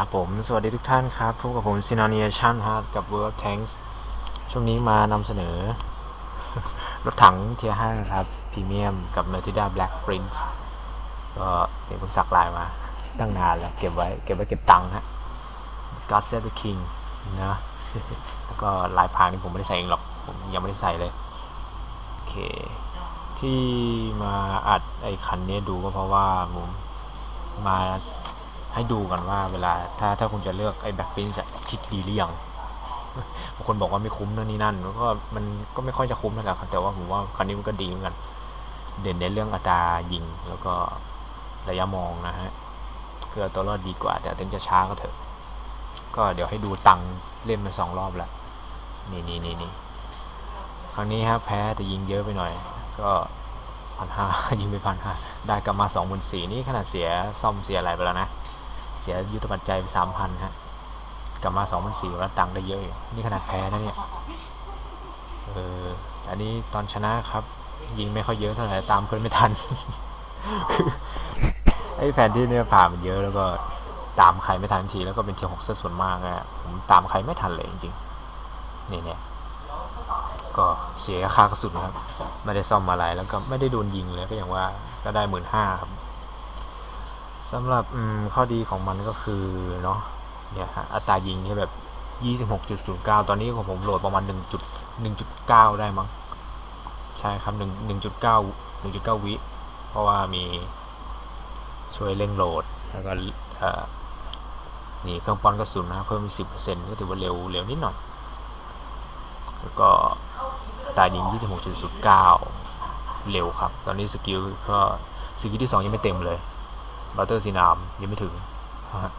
ครับผมสวัสดีทุกท่านครับพบกับผมซินาเนียชั่นฮะกับ World Tanks ช่วงนี้มานำเสนอ รถถังเทียร์ห้าครับพรีเมียมกับ Mertida Black Prince ก็เดี๋ยวเพิ่งสักลายมา ตั้งนานแล้ว เก็บไว้เก็บไว้เก็บตังค์ฮะ God Save the King นะแล้วก็ลายพรางนี่ผมไม่ได้ใส่เองหรอก ผมยังไม่ได้ใส่เลย โอเค ที่มาอัดไอ้คันนี้ดูก็เพราะว่าผมมา ให้ดูกันว่าเวลาถ้าถ้าคุณจะเลือกไอ้แบ็คพินจะคิดดีหรือยังบางคนบอกว่าไม่คุ้มเนั่นนี่นั่นแล้วก็มันก็ไม่ค่อยจะคุ้มเท่าไหร่ครับแต่ว่าผมว่าคันนี้มันก็ดีเหมือนกัน เด่นในเรื่องอัตรายิงแล้วก็ระยะมองนะฮะคือเอตัวรอดดีกว่า แต่ถึงจะช้าก็เถอะ ก็เดี๋ยวให้ดูตังเล่นมาสองรอบแล้วนี่นี่นี่นี่ครั้งนี้ครับแพ้แต่ยิงเยอะไปหน่อย ก็พันห้ายิงไปพันห้าได้กลับมาสองหมื่นสี่นี่ขนาดเสียซ่อมเสียอะไรไปแล้วนะ เสียยุทธปัจจัยไปสามพันฮะ กลับมาสองพันสี่แล้วตังค์ได้เยอะอยู่นี่ขนาดแพ้นะเนี่ย เออ อันนี้ตอนชนะครับ ยิงไม่ค่อยเยอะเท่าไหร่ตามเพื่อนไม่ทัน ไอ้แฟนที่เนี่ยผ่ามันเยอะแล้วก็ตามใครไม่ทันทีแล้วก็เป็นเทียร์หกซะส่วนมากอะผมตามใครไม่ทันเลยจริงๆ นี่เนี่ยก็เสียค่ากระสุนครับ ไม่ได้ซ่อมอะไรแล้วก็ไม่ได้โดนยิงเลยก็อย่างว่าก็ได้หมื่นห้าครับ สำหรับข้อดีของมันก็คือเนาะเนี่ยฮะอัตรายิงที่แบบ26.09 ตอนนี้ของผมโหลดประมาณ 1 1.9 ได้มั้ง ใช่ครับ 1 1.9 1.9 วิ เพราะว่ามีช่วยเร่งโหลด แล้วก็นี่เครื่องป้อนกระสุนนะครับเพิ่มอีก10%ก็ถือว่าเร็วเร็วนิดหน่อย แล้วก็ตายิง 26.09 เร็วครับ ตอนนี้สกิลก็สกิลที่ 2 ยังไม่เต็มเลย บัตเตอร์ซีนามยังไม่ถึงฮะ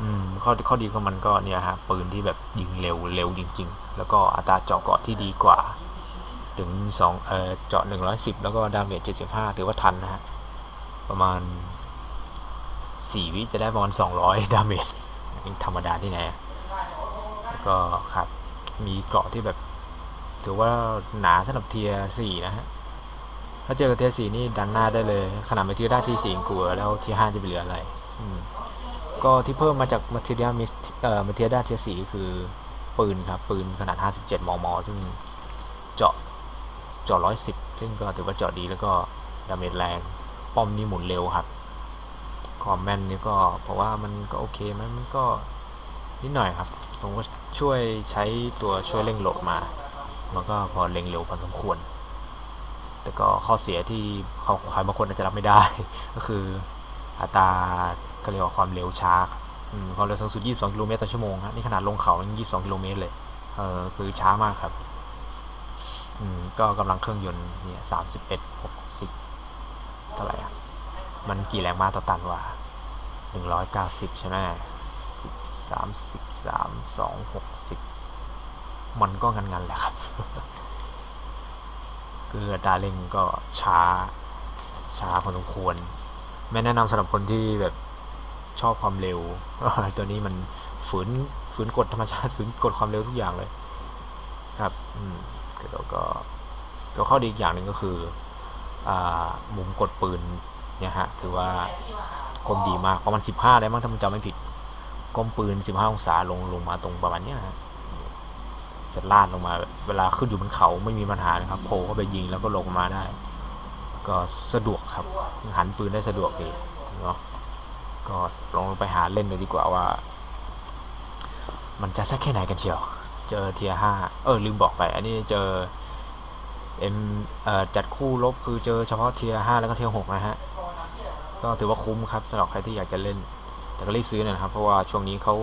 อืมข้อข้อดีของมันก็เนี่ยฮะปืนที่แบบยิงเร็วเร็วจริง ๆ แล้วก็อัตราเจาะเกาะที่ดีกว่า ถึงสองเออเจาะหนึ่งร้อยสิบแล้วก็ดาเมจเจ็ดสิบห้าถือว่าทันนะฮะประมาณสี่วิจะได้ประมาณสองร้อยดาเมจธรรมดาที่ไหนแล้วก็ครับมีเกาะที่แบบ ถือว่าหนาสำหรับเทียสี่นะฮะ ถ้าเจอกับเทียสีนี่ดันหน้าได้เลยขนาดมาเทียได้ที่สี่กลัวแล้วทีห้าจะไปเหลืออะไรก็ที่เพิ่มมาจากมาเทียมิสเอ่อมาเทียด้เทียสีคือปืนครับ ปืนขนาด 57 มม ซึ่งเจาะเจาะ 110 ซึ่งก็ถือว่าเจาะดีแล้วก็ดาเมจแรง ป้อมนี่หมุนเร็วครับความแม่นนี่ก็เพราะว่ามันก็โอเคไหมมันก็นิดหน่อยครับ ผมก็ช่วยใช้ตัวช่วยเร่งโหลดมามันก็พอเร่งเร็วพอสมควร แต่ก็ข้อเสียที่เขาใครบางคนอาจจะรับไม่ได้ ก็คืออัตราก็เรียกว่าความเร็วช้าอืมความเร็วสูงสุด 22 กิโลเมตรต่อชั่วโมงฮะนี่ขนาดลงเขายัง 22 กิโลเมตรเลย เออคือช้ามากครับ อืม ก็กำลังเครื่องยนต์เนี่ย 31 60 เท่าไหร่อะ มันกี่แรงม้าต่อตันวะ190 ใช่ไหม10 33 2 60 มันก็งันๆแหละครับ คืออัตราเร่งก็ช้าช้าพอสมควร ไม่แนะนำสำหรับคนที่แบบชอบความเร็วตัวนี้มันฝืนฝืนกฎธรรมชาติฝืนกฎความเร็วทุกอย่างเลย ครับ อืมแล้วก็ก็ข้อดีอีกอย่างหนึ่งก็คืออ่ามุมกดปืนเนี่ยฮะถือว่ากลมดีมากประมาณ15ได้มั้งถ้ามันจำไม่ผิดก้มปืน 15 องศาลงลงมาตรงประมาณเนี้ยฮะ จะลาดลงมา เวลาขึ้นอยู่บนเขาไม่มีปัญหานะครับโผล่เข้าไปยิงแล้วก็ลงมาได้ ก็สะดวกครับหันปืนได้สะดวกดีเนาะก็ลองไปหาเล่นเลยดีกว่าว่า มันจะสักแค่ไหนกันเชียวเจอเทียห้าเออลืมบอกไป อันนี้เจอเอ็มเอ่อจัดคู่ลบคือเจอเฉพาะเทียห้าแล้วก็เทียหกนะฮะก็ถือว่าคุ้มครับสำหรับใครที่อยากจะเล่น แต่ก็รีบซื้อนะครับ เพราะว่าช่วงนี้เขา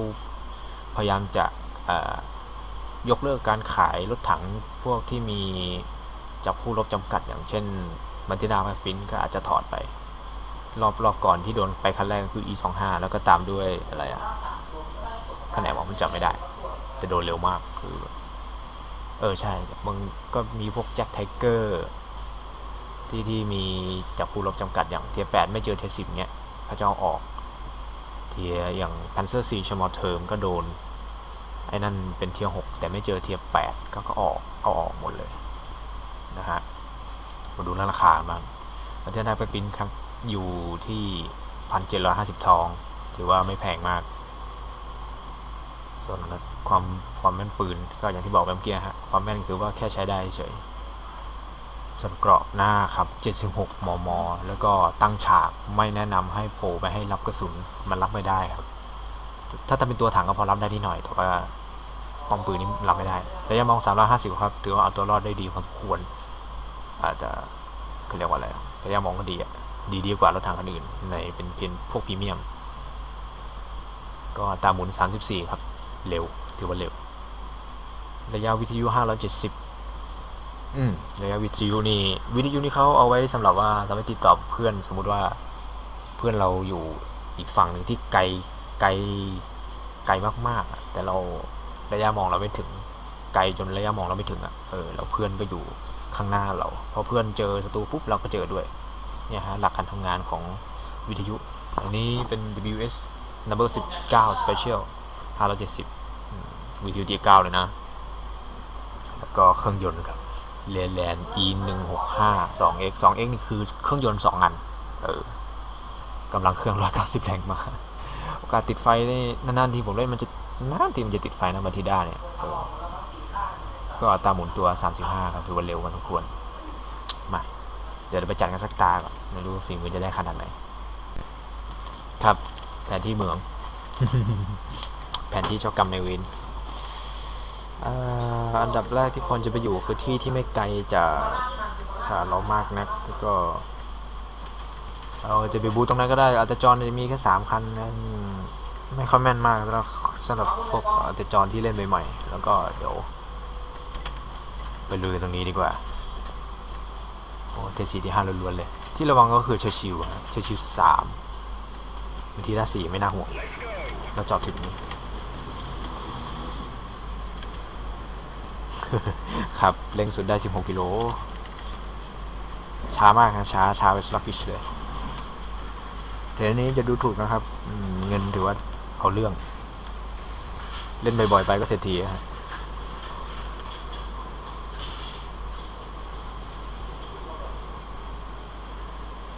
พยายามจะอ่อ ยกเลิกการขายรถถังพวกที่มีจับคู่รบจำกัดอย่างเช่นมันตินาพาฟินก็อาจจะถอดไป รอบรอบก่อนที่โดนไปคันแรกคือ e 2 5แล้วก็ตามด้วยอะไรอะคะแนนบอกมันจำไม่ได้ แต่โดนเร็วมากคือ เออใช่มันก็มีพวกแจ็คไทเกอร์ที่ที่มีจับคู่รบจำกัดอย่างเทียแปดไม่เจอเทียสิบเนี้ยเขาจะเอาออก เทียอย่างพันเซอร์ซีชมอเทอร์มก็โดน ไอ้นั่นเป็นเทียหกแต่ไม่เจอเทียแปดก็ก็ออกเอาออกหมดเลยนะฮะมาดูราคาบ้างประเทศไทยไปปิ้นครับอยู่ที่พันเจ็ดร้อยห้าสิบทอง ถือว่าไม่แพงมาก ส่วนความความแม่นปืนก็อย่างที่บอกเมื่อกี้ฮะความแม่นคือว่าแค่ใช้ได้เฉยส่วนเกราะหน้าครับ 76 มม แล้วก็ตั้งฉากไม่แนะนำให้โผล่ไปให้รับกระสุน มันรับไม่ได้ครับ ถ้าจะเป็นตัวถังก็พอรับได้นิดหน่อย แต่ว่าป้อมปืนนี่รับไม่ได้ระยะมอง 350 ครับ ถือว่าเอาตัวรอดได้ดีพอสมควร อาจจะเขาเรียกว่าอะไรระยะมองก็ดีอะดีดีกว่ารถถังคันอื่น ในเป็นเป็นพวกพรีเมียม ก็อัตราหมุน 34 ครับ เร็ว ถือว่าเร็ว ระยะวิทยุ 570อืมระยะวิทยุนี่วิทยุนี่เขาเอาไว้สำหรับว่าเราไปติดต่อเพื่อนสมมุติว่าเพื่อนเราอยู่อีกฝั่งหนึ่งที่ไกล ไกลไกลมากๆอะแต่เราระยะมองเราไม่ถึง ไกลจนระยะมองเราไม่ถึงอะเออแล้วเพื่อนก็อยู่ข้างหน้าเราพอเพื่อนเจอศัตรูปุ๊บเราก็เจอด้วยเนี่ยฮะหลักการทำงานของวิทยุอันนี้เป็น WS number 19 special 570อืมวิทยุที่9เลยนะ แล้วก็เครื่องยนต์ครับเรแลน e 1 6 5 2 x 2 x นี่คือเครื่องยนต์ 2 อัน เออกำลังเครื่อง 190 แรงมา โอกาสติดไฟนี่นานๆทีผมเล่นมันจะนานทีมันจะติดไฟนะมาทีด้าเนี่ยก็อัตราหมุนตัว 35 ครับถือว่าเร็วกันทุกควรมาเดี๋ยวไปจัดกันสักตาก่อนไม่รู้ฝีมือจะได้ขนาดไหน ครับแผนที่เมือง แผนที่เจ้ากรรมในเวรอันดับแรกที่ควรจะไปอยู่คือที่ที่ไม่ไกลจากฐานเรามากนักแล้วก็เราจะไปบูตรงนั้นก็ได้อัลเตอร์จอนจะมีแค่สามคันนะอืม ไม่ค่อยแม่นมากแล้วสำหรับพวกอัลเตอร์จอนที่เล่นใหม่ๆแล้วก็เดี๋ยว ไปลุยตรงนี้ดีกว่าโอ้เทสีที่ห้าล้วนๆเลย ที่ระวังก็คือเชอร์ชิวเชอร์ชิวสามบางทีถ้าสี่ไม่น่าห่วงเราจอดถึงนี้ครับเร่งสุดได้ 16 กิโล ช้ามากนะช้าช้าไปสลักกิชเลยเดี๋ยวนี้จะดูถูกนะครับ เงินถือว่า เอาเรื่อง เล่นบ่อยๆไปก็เศรษฐีฮะ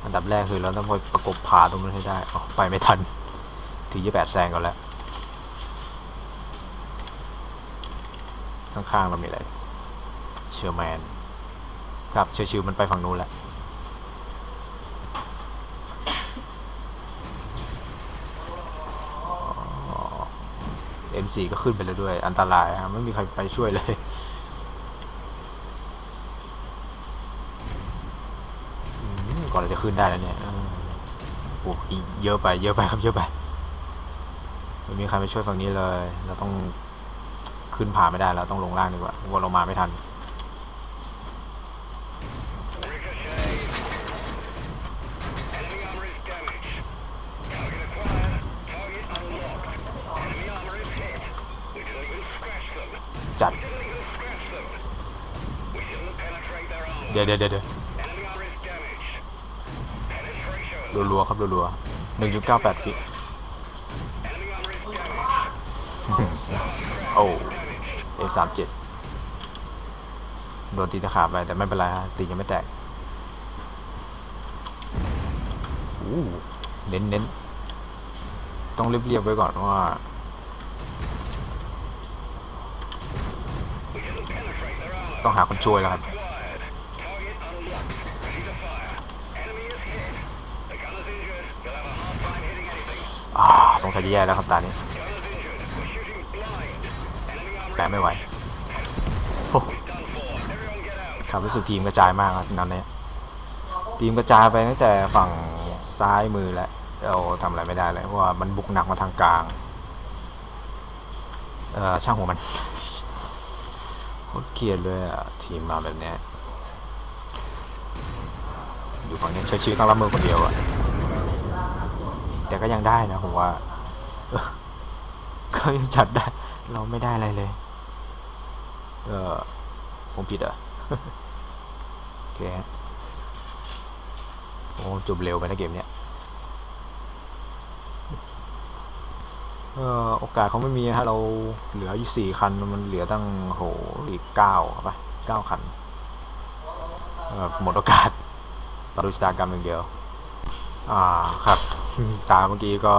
อันดับแรกคือเราต้องไปประกบผาตรงนั้นให้ได้อไปไม่ทันถือยี่แปดแซงก่อนแล้ว ข้างๆเรามีอะไร เชอร์แมน ครับเชอร์ชิวมันไปฝั่งนู้นแล้ว เอ็มซีก็ขึ้นไปเลยด้วย อันตรายฮะไม่มีใครไปช่วยเลยก่อนเราจะขึ้นได้แล้วเนี่ยโอ้โหเยอะไปเยอะไปครับเยอะไปไม่มีใครไปช่วยฝั่งนี้เลย เราต้องขึ้นผ่าไม่ได้เราต้องลงล่างดีกว่าว่าเรามาไม่ทัน เดี๋ยวเดี๋ยวเดี๋ยวเดี๋ยว Enemy armor is damaged. Penetration. รัวๆครับรัวๆหนึ่งจุดเก้าแปดพิโอ้เอสามเจ็ดโดนตีตะขาบไปแต่ไม่เป็นไรฮะตียังไม่แตกอู้เน้นเน้นต้องเรียบๆไว้ก่อนว่าต้องหาคนช่วยแล้วครับ อ่ายจะแย่แล้วครับตานี้แปะไม่ไหวครับรู้สึกทีมกระจายมากครับตอนนี้ทีมกระจายไปตั้งแต่ฝั่งซ้ายมือแล้วเราทำอะไรไม่ได้เลยเพราะว่ามันบุกหนักมาทางกลางเออช่างหัวมันโคตรเกลียดเลยอะทีมมาแบบเนี้ยอยู่ฝั่งนี้ใช้ชีวิตต้องรับมือคนเดียวอะแต่ก็ยังได้นะผมว่า เออก็ยังจัดได้ เราไม่ได้อะไรเลย เออผมผิดเหรอะโอเคโอ้จบเร็วไปนะเกมเนี้ยเออโอกาสเขาไม่มีฮะเราเหลืออยู่สี่คันมันเหลือตั้งโหอีกเก้าป่ะเก้าคันเออหมดโอกาสต่อดูชะตากรรมอย่างเดียว อ่าครับ ตาเมื่อกี้ก็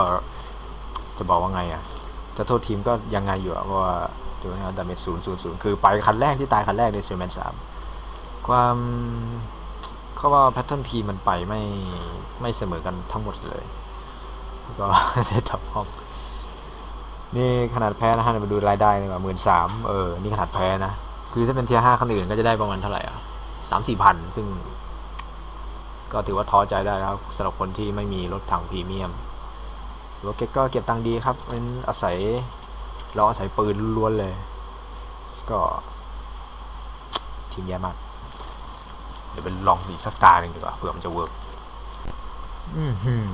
จะบอกว่าไงอะจะโทษทีมก็ยังไงอยู่ว่าดูนะดาเมจศูนย์ศูนย์ศูนย์คือไปคันแรกที่ตายคันแรกในเซอร์แมนสามความเขาว่าแพทเทิร์นทีมมันไปไม่ไม่เสมอกันทั้งหมดเลย ก็ได้ทับห้องนี่ขนาดแพ้นะฮะมาดูรายได้ดีกว่าหมื่นสามเออ นี่ขนาดแพ้นะ คือถ้าเป็นเทียห้าคนอื่นก็จะได้ประมาณเท่าไหร่อะสามสี่พันซึ่ง ก็ถือว่าท้อใจได้แล้วสำหรับคนที่ไม่มีรถถังพรีเมียม โรเก็ตก็เก็บตังค์ดีครับเป็นอาศัยเราอาศัยปืนล้วนๆเลย ก็ทีมแย่มาก เดี๋ยวไปลองอีกสักตาหนึ่งดีกว่าเผื่อมันจะเวิร์กอื้อหือ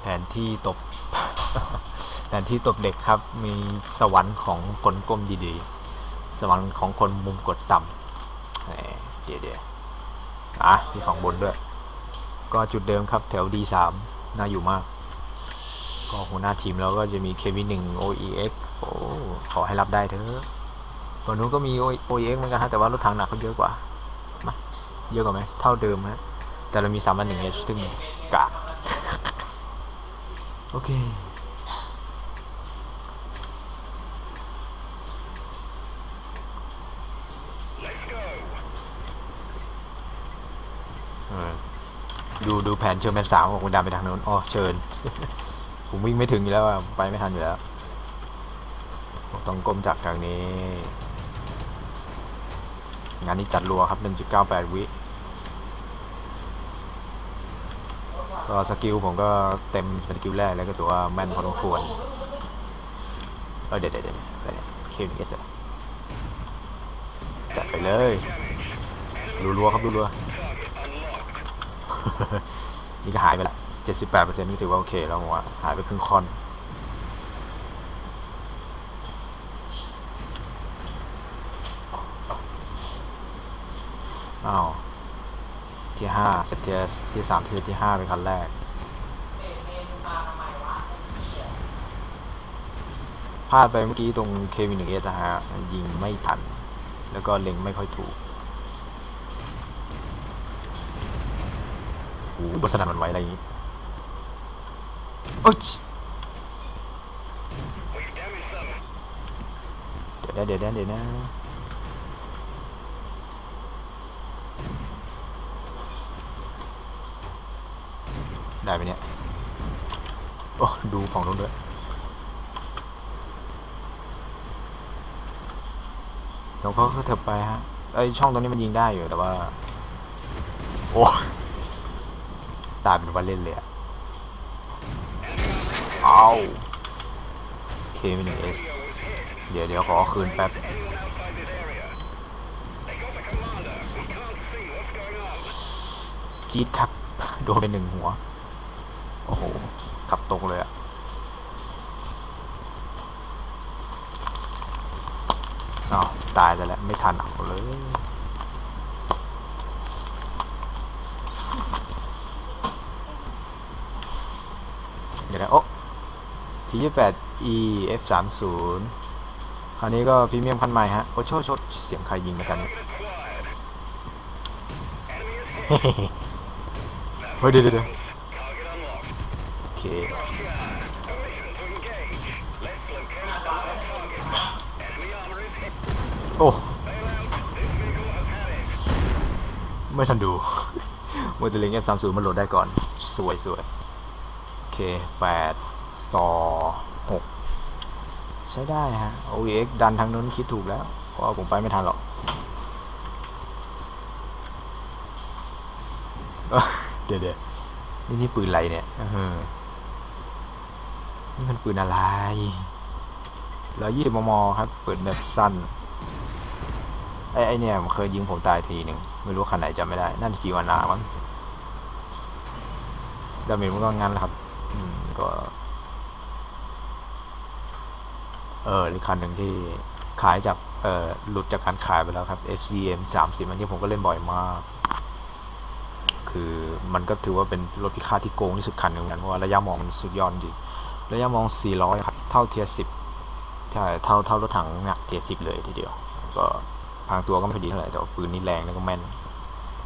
แผนที่ตบ แผนที่ตบเด็กครับ มีสวรรค์ของคนก้มดีๆ สวรรค์ของคนมุมกดต่ำแหมเดี๋ยวเดี๋ยวอะมีฝั่งบนด้วย ก็จุดเดิมครับ แถว D3 น่าอยู่มาก ก็หัวหน้าทีมเราก็จะมี KV1 OEX โอ้ขอให้รับได้เถอะฝั่งนู้นก็มี OEX เหมือนกันฮะแต่ว่ารถถังหนักเขาเยอะกว่ามาเยอะกว่าไหมเท่าเดิมฮะแต่เรามี3 1 H ซึ่งกะโอเค Let's go. เออดูดูแผนเชิญแมนสามของคุณดำไปทางโน้นอ๋อเชิญ ผมวิ่งไม่ถึงอยู่แล้วไปไม่ทันอยู่แล้ว ต้องก้มจากทางนี้ งานนี้จัดรัวครับ 1.98 วิก็สกิลผมก็เต็มเป็นสกิลแรกแล้วก็ถือว่าแม่นพอสมควรเออเดี๋ยวเดี๋ยวเดี๋ยวเดี๋ยวเคมเอสจัดไปเลยรัวๆครับรัวๆนี่ก็หายไปละ 78%นี่ถือว่าโอเคแล้วผมว่าหายไปครึ่งค่อนอ้าวที่ห้าเซตที่ที่สามที่ที่ห้าเป็นคันแรกพลาดไปเมื่อกี้ตรงเควินหนึ่งเอสนะฮะยิงไม่ทัน แล้วก็เล็งไม่ค่อยถูกโอ้บนสนามมันไหวอะไรอย่างงี้ โอ๊ยเดี๋ยวนะเดี๋ยวนะเดี๋ยวนะได้ไหมเนี่ย โอ้ ดูฝั่งนู้นด้วยเดี๋ยวเขาก็เถิบไปฮะ ไอช่องตรงนี้มันยิงได้อยู่แต่ว่า โอ้ ตายเป็นวันเล่นเลยอะ เอาเคมีหนึ่งเอส Leo is hit. เดี๋ยวเดี๋ยวขอคืนแป๊บจี๊ดครับ โดนไปหนึ่งหัว โอ้โห ขับตรงเลยอะอ้าวตายแล้วแหละไม่ทันเอาเลยเดี๋ยวนะโอ้ คียี่แ EF30 คราวนี้ก็พรีเมียมคันใหม่ฮะ โอ้โชชดเสียงใครยิงกันเฮ้ยเดี๋ยวเดี๋ยวโอเคโอ้ไม่ทันดูโมเดลิง F30 มันโหลดได้ก่อน สวยสวยโอเค8 ต่อ 6 ใช้ได้ฮะ OEX ดันทางนู้นคิดถูกแล้ว เพราะผมไปไม่ทันหรอกเอ้อเดี๋ยวเดี๋ยวนี่นี่ปืนอะไรเนี่ยนี่มันปืนอะไรร้อยยี่สิบมม ครับเปิดแบบสั้น ไอ้ไอเนี่ยมันเคยยิงผมตายทีหนึ่ง ไม่รู้คันไหนจำไม่ได้ นั่นจีวานามั้งดาเมจมันก็งั้นแหละครับอืมก็ เอออีกคันหนึ่งที่ขายจากเอ่อหลุดจากการขายไปแล้วครับ FCM 30 อันนี้ผมก็เล่นบ่อยมาก คือมันก็ถือว่าเป็นรถพิฆาตที่โกงที่สุดคันหนึ่งเหมือนกันเพราะว่าระยะมองมันสุดยอดจริงระยะมอง 400 ครับ เท่าเทียร์10 ใช่ เท่าเท่ารถถังหนักเทียร์10 เลยทีเดียว ก็พางตัวก็ไม่ค่อดีเท่าไหร่แต่ปืนนี่แรงแล้วก็แม่น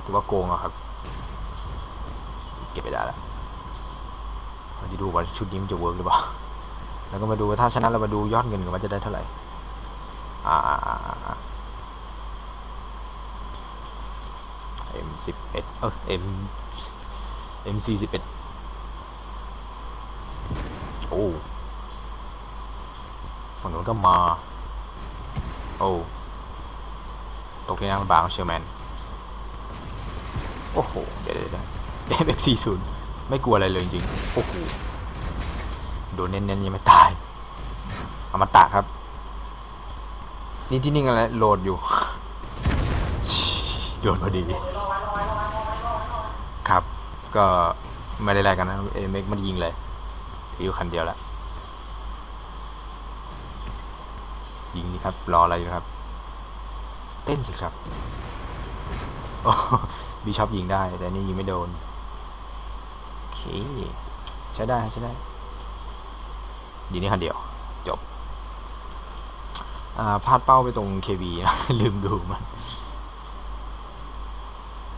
ถือว่าโกงอะครับ เก็บไปได้แล้วเราจะดูว่าชุดนี้มันจะเวิร์กหรือเปล่า แล้วก็มาดูถ้าชนะเรามาดูยอดเงินกันว่าจะได้เท่าไหร่อ่าอ่าอ่าอ่า M สิบเอ็ดเออ M M สี่สิบเอ็ดโอ้ฝั่งนู้นก็มา โอ้ตกที่นั่งบางเชอร์แมน โอ้โห เดี๋ยวเดี๋ยวเดี๋ยว MX สี่ศูนย์ไม่กลัวอะไรเลยจริงๆโอ้โห ดนเน้นๆยังไม่ตายเอามาตะครับ นี่ที่นิ่งอะไรโหลดอยู่โดนพอดี ครับ ก็ไม่ได้แลกกันนะเอเม็กมันยิงเลยอยู่คันเดียวล้วยิงนี่ครับ รออะไรอยู่ครับ เต้นสิครับบีชอปยิงได้ แต่นี่ยิงไม่โดน โอเค ใช้ได้ใช้ได้ ยิงนี่คันเดียว จบ อ่าพลาดเป้าไปตรง KB นะ ลืมดูมัน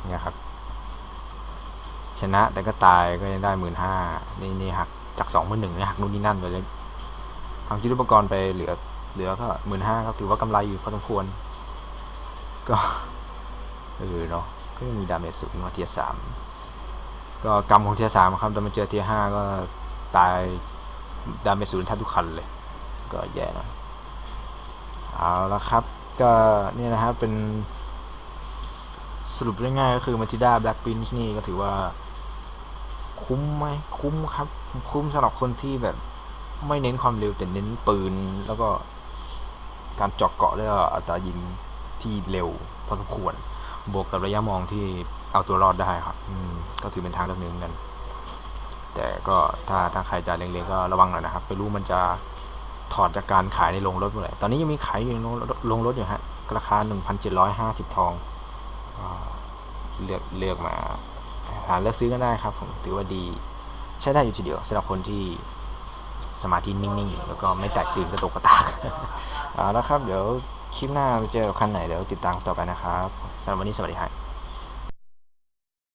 เนี่ยครับ ชนะแต่ก็ตายก็ยังได้หมื่นห้านี่นี่หักจากสองหมื่นหนึ่งนี่หักนู่นนี่นั่นไปเลยทำยุทธุปกรณ์ไปเหลือ เหลือก็หมื่นห้าครับถือว่ากำไรอยู่พอสมควร ก็เออเนาะก็ยังมีดาเมจสูงมาเทียสามก็กรรมของเทียสามครับแต่มาเจอเทียห้าก็ตาย ดาเมจศูนย์แทบทุกคันเลย ก็แย่นะเอาละครับ ก็เนี่ยนะครับเป็นสรุปง่ายๆก็คือมาติด้าแบล็กปินนี่ก็ถือว่าคุ้มไหมคุ้มครับ คุ้มสำหรับคนที่แบบไม่เน้นความเร็วแต่เน้นปืน แล้วก็การเจาะเกาะแล้วอัตรายิงที่เร็วพอสมควร บวกกับระยะมองที่เอาตัวรอดได้ครับ ก็ถือเป็นทางเลือกหนึ่งนกัน แต่ก็ถ้าถ้าใครจะเล็งๆก็ระวังหน่อยนะครับไม่รู้มันจะถอดจากการขายในโรงรถเมื่อไหร่ตอนนี้ยังมีขายอยู่ในโรงรถอยู่ฮะราคา 1,750 ทองอ่าเลือกเลือกมาหาเลือกซื้อก็ได้ครับผมถือว่าดีใช้ได้อยู่ทีเดียวสำหรับคนที่สมาธินิ่งๆ แล้วก็ไม่แตกตื่นกระตกกระตากเอาละครับ เดี๋ยวคลิปหน้าไปเจอคันไหนเดี๋ยวติดตามต่อไปนะครับสำหรับวันนี้สวัสดีครับ